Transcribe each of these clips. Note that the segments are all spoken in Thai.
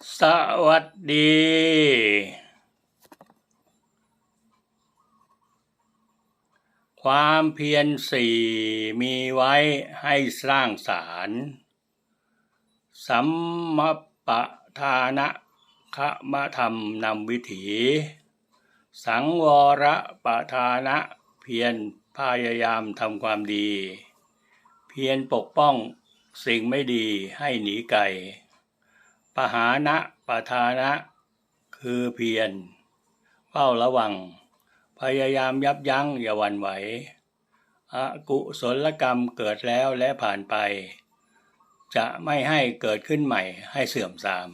สวัสดี ความเพียรสี่มีไว้ให้สร้างสารค์สัมมปทานะคะมธรรมนำวิถี สังวรปะทานะเพียรพยายามทำความดี เพียรปกป้องสิ่งไม่ดีให้หนีไกล ปหานะปทานะ คือเพียรเฝ้าระวัง พยายามยับยั้งอย่าหวั่นไหวอกุศลกรรมเกิดแล้วและผ่านไป จะไม่ให้เกิดขึ้นใหม่ให้เสื่อมทราม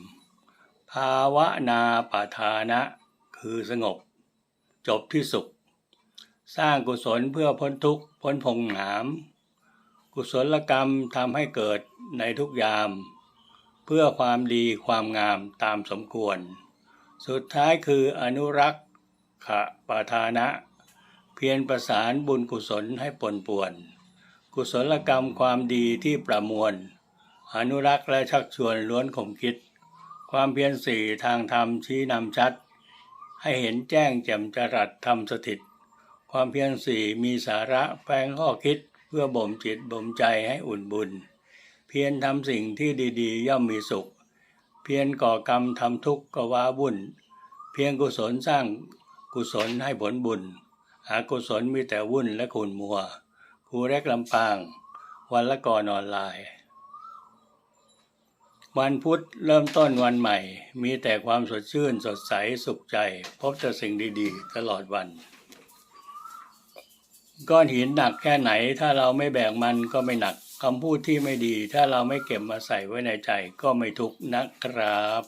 ภาวนาปทานะ คือสงบ จบที่สุข สร้างกุศลเพื่อพ้นทุกข์พ้นพงหาม กุศลกรรมทำให้เกิดในทุกยาม เพื่อความดีความงามตามสมควร สุดท้ายคืออนุรักษ์ขะปาทานะ เพียรประสานบุญกุศลให้ปนป่วน กุศลกรรมความดีที่ประมวล อนุรักษ์และชักชวนล้วนขมคิด ความเพียรสี่ทางธรรมชี้นำชัด ให้เห็นแจ้งแจ่มจรัสธรรมสถิต ความเพียรสี่มีสาระแฝงข้อคิดเพื่อบ่มจิตบ่มใจให้อุ่นบุญ เพียรทำสิ่งที่ดีๆ ย่อมมีสุข เพียรก่อกรรมทำทุกข์ก็ว้าวุ่น เพียรกุศลสร้างกุศลให้ผลบุญหากุศลมีแต่วุ่นและขุนมัวครูแรกลำปาง วันละก่อนออนไลน์ วันพุธเริ่มต้นวันใหม่ มีแต่ความสดชื่นสดใสสุขใจ พบแต่สิ่งดีๆ ตลอดวัน ก้อนหินหนักแค่ไหนถ้าเราไม่แบกมันก็ไม่หนัก คำพูดที่ไม่ดี ถ้าเราไม่เก็บมาใส่ไว้ในใจก็ไม่ทุกข์นะครับ